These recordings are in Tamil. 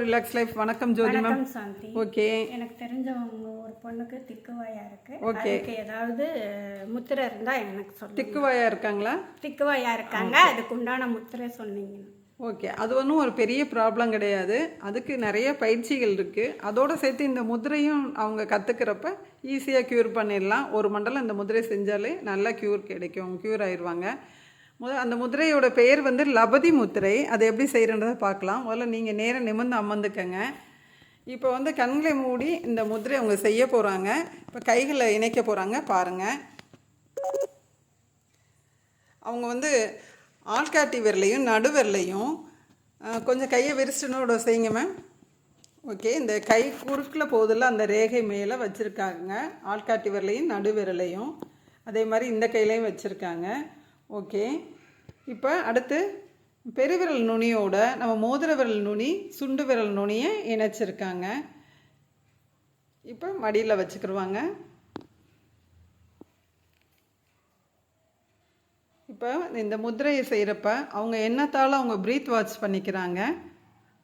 ரிலாக்ஸ் லைஃப் வணக்கம் ஜோதி மேம் சாந்தி. ஓகே எனக்கு தெரிஞ்சவங்க ஒரு பொண்ணுக்கு திக்குவாயா இருக்கு. அதுக்கு ஏதாவது முத்திரை இருந்தா எனக்கு சொல்லுங்க. திக்குவாயா இருக்காங்களா? திக்குவாயா இருக்காங்க. அதுக்கு உண்டான முத்திரை சொன்னீங்க. ஓகே அது ஒன்றும் ஒரு பெரிய ப்ராப்ளம் கிடையாது. அதுக்கு நிறைய பயிற்சிகள் இருக்குது அதோடு சேர்த்து இந்த முதிரையும் அவங்க கற்றுக்கிறப்ப ஈஸியாக க்யூர் பண்ணிடலாம். ஒரு மண்டலம் இந்த முதிரை செஞ்சாலே நல்லா க்யூர் கிடைக்கும். க்யூர் ஆயிடுவாங்க. அந்த முதிரையோட பெயர் வந்து லபதி முத்திரை அதை எப்படி செய்கிறன்றதை பார்க்கலாம். முதல்ல நீங்கள் நேரம் நிமிர்ந்து அமர்ந்துக்கங்க. இப்போ வந்து கண்களை மூடி இந்த முதிரை அவங்க செய்ய போகிறாங்க இப்போ கைகளை இணைக்க போகிறாங்க பாருங்கள் அவங்க வந்து ஆள்காட்டி விரலையும் நடுவிரலையும் கொஞ்சம் கையை விரிச்சினோட செய்யுங்க மேம் ஓகே இந்த கை குறுக்கில் போதில் அந்த ரேகை மேலே வச்சுருக்காங்க. ஆள்காட்டி விரலையும் நடுவிரலையும் அதே மாதிரி இந்த கையிலையும் வச்சுருக்காங்க. ஓகே. இப்போ அடுத்து பெருவிரல் நுனியோட நம்ம மோதிர விரல் நுனி சுண்டு விரல் நுனியை இணைச்சிருக்காங்க. இப்போ மடியில் வச்சுக்கிடுவாங்க இப்போ இந்த முத்திரையை செய்கிறப்ப அவங்க என்னத்தால் அவங்க ப்ரீத் வாட்ச் பண்ணிக்கிறாங்க.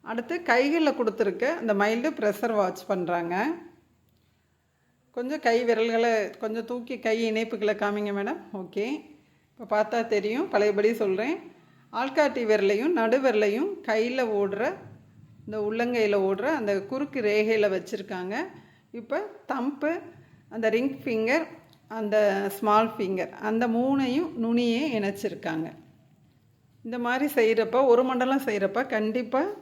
அடுத்து கைகளில் கொடுத்துருக்க அந்த மைல்டு ப்ரெஷர் வாட்ச் பண்ணுறாங்க கொஞ்சம் கை விரல்களை கொஞ்சம் தூக்கி கை இணைப்புகளை காமிங்க மேடம் ஓகே. இப்போ பார்த்தா தெரியும் பழையபடி சொல்கிறேன் ஆள்காட்டி விரலையும் நடுவிரலையும் கையில் ஓடுற இந்த உள்ளங்கையில் ஓடுற அந்த குறுக்கு ரேகையில் வச்சுருக்காங்க. இப்போ தம்பு அந்த ரிங் ஃபிங்கர் அந்த ஸ்மால் ஃபிங்கர் அந்த மூணையும் நுனியே இணைச்சிருக்காங்க. இந்த மாதிரி செய்கிறப்ப ஒரு மண்டலம் செய்கிறப்ப கண்டிப்பாக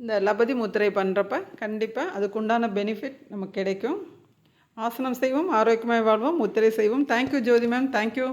இந்த லபதி முத்திரை பண்ணுறப்ப கண்டிப்பாக அதுக்குண்டான பெனிஃபிட் நமக்கு கிடைக்கும். ஆசனம் செய்வோம் ஆரோக்கியமாக வாழ்வோம் முத்திரை செய்வோம். தேங்க்யூ ஜோதி மேம் தேங்க்யூ